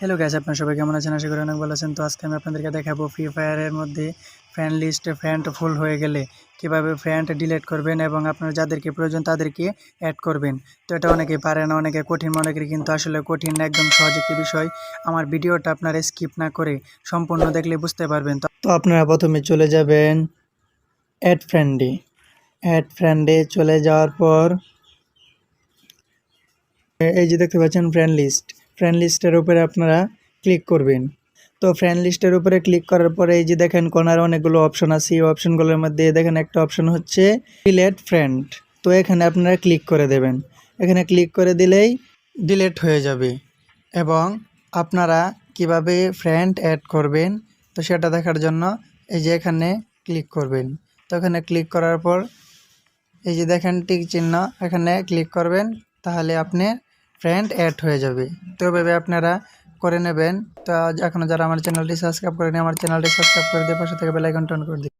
Hello gas আপনার সবাই কেমন আছেন? আশা করি অনেক ভালো আছেন। তো আজকে আমি আপনাদেরকে দেখাবো ফ্রি ফায়ারের মধ্যে ফ্রেন্ড লিস্টে ফ্রেন্ড ফুল হয়ে গেলে কীভাবে ফ্রেন্ড ডিলিট করবেন এবং আপনার যাদেরকে প্রয়োজন তাদেরকে অ্যাড করবেন। তো এটা অনেকে পারে না, অনেকে কঠিন মনে করি, কিন্তু আসলে কঠিন একদম সহজ একটি বিষয়। আমার ভিডিওটা আপনারা স্কিপ না করে সম্পূর্ণ দেখলে বুঝতে পারবেন। তো আপনারা প্রথমে চলে যাবেন অ্যাড ফ্রেন্ডে অ্যাড ফ্রেন্ডে চলে যাওয়ার পর, এই যে দেখতে পাচ্ছেন ফ্রেন্ড লিস্ট ফ্রেন্ড লিস্টের উপরে আপনারা ক্লিক করবেন। তো ফ্রেন্ড লিস্টের উপরে ক্লিক করার পরে এই যে দেখেন কোনার অনেকগুলো অপশন আছে। এই অপশনগুলোর মধ্যে দেখেন একটা অপশন হচ্ছে ডিলেট ফ্রেন্ড তো এখানে আপনারা ক্লিক করে দেবেন। এখানে ক্লিক করে দিলেই ডিলেট হয়ে যাবে। এবং আপনারা কীভাবে ফ্রেন্ড অ্যাড করবেন, তো সেটা দেখার জন্য এই যে এখানে ক্লিক করবেন। তো এখানে ক্লিক করার পর এই যে দেখেন টিক চিহ্ন, এখানে ক্লিক করবেন। তাহলে আপনি ফ্রেন্ড অ্যাড হয়ে যাবে। তো এভাবে আপনারা করে নেবেন। তো এখনও যারা আমার চ্যানেলটি সাবস্ক্রাইব করেনি, আমার চ্যানেলটি সাবস্ক্রাইব করে দিয়ে পাশে থেকে বেলাইকন টন করে দিন।